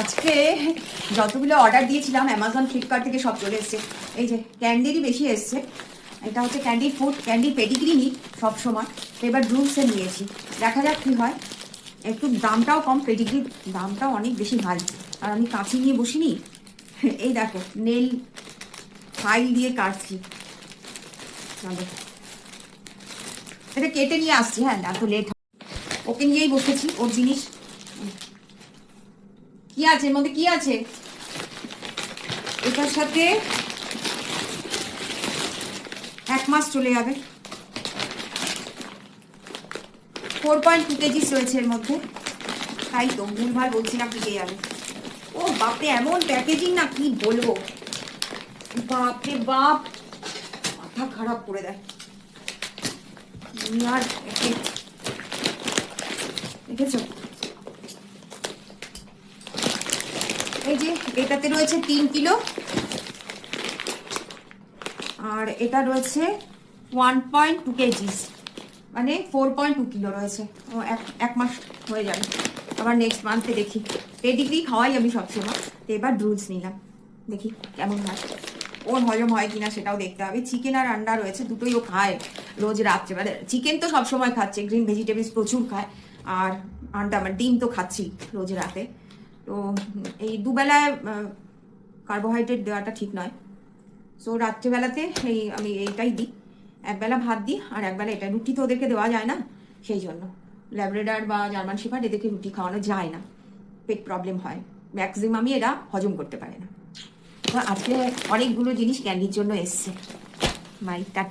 আজকে যতগুলো অর্ডার দিয়েছিলাম অ্যামাজন ফ্লিপকার্ট থেকে সব চলে এসছে। এই যে ক্যান্ডিরই বেশি এসছে। এটা হচ্ছে ক্যান্ডি ফুড ক্যান্ডি পেডিগ্রি নিই সবসময় তো এবার ড্রুপসে নিয়েছি। দেখা যাক কী হয়। একটু দামটাও কম পেডিগ্রির দামটাও অনেক বেশি হাই আর আমি কাঁচি নিয়ে বসিনি। এই দেখো নেল ফাইল দিয়ে কাটছি। চলো। এটা কেটে নিয়ে আসছি হ্যাঁ এত লেট ওকে নিয়েই বসেছি, ওর জিনিস। কি আছে? মধ্যে কি আছে? এটার সাথে এক মাস চলে যাবে। ফোর পয়েন্ট টু কেজিস রয়েছে এর মধ্যে। তাই তো, ভুলভাল বলছিলাম টিকে যাবে। ও বাপরে, এমন প্যাকেজিং না কি বলব? বাপরে বাপ! মাথা খারাপ করে দেয়। আর দেখেছ? এই যে, এটাতে রয়েছে তিন কিলো। আর এটা রয়েছে ওয়ান পয়েন্ট টু কেজিস মানে ফোর পয়েন্ট টু কিলো রয়েছে। ও, এক এক মাস হয়ে যাবে। আবার নেক্সট মান্থে দেখি। পেডিগ্রি খাওয়াই আমি সবসময়। তো এবার ড্রুলস নিলাম। দেখি কেমন হয়। ওর হজম হয় কিনা সেটাও দেখতে হবে। চিকেন আর আন্ডা রয়েছে, দুটোই ও খায় রোজ রাত্রে। মানে চিকেন তো সবসময় খাচ্ছে গ্রিন ভেজিটেবলস প্রচুর খায়। আর আন্ডা মানে ডিম তো খাচ্ছি রোজ রাতে। তো এই দুবেলায় কার্বোহাইড্রেট দেওয়াটা ঠিক নয়। সো রাত্রিবেলাতে এই আমি এইটাই দিই। একবেলা ভাত দিই আর একবেলা এটা। রুটি তো ওদেরকে দেওয়া যায় না, সেই জন্য। ল্যাবরেডার বা জার্মান শেফার্ড এদেরকে রুটি খাওয়ানো যায় না। পেট প্রবলেম হয়। ম্যাক্সিমামই এরা হজম করতে পারে না। তো আজকে অনেকগুলো জিনিস ক্যান্ডির জন্য এসছে। Bye tata.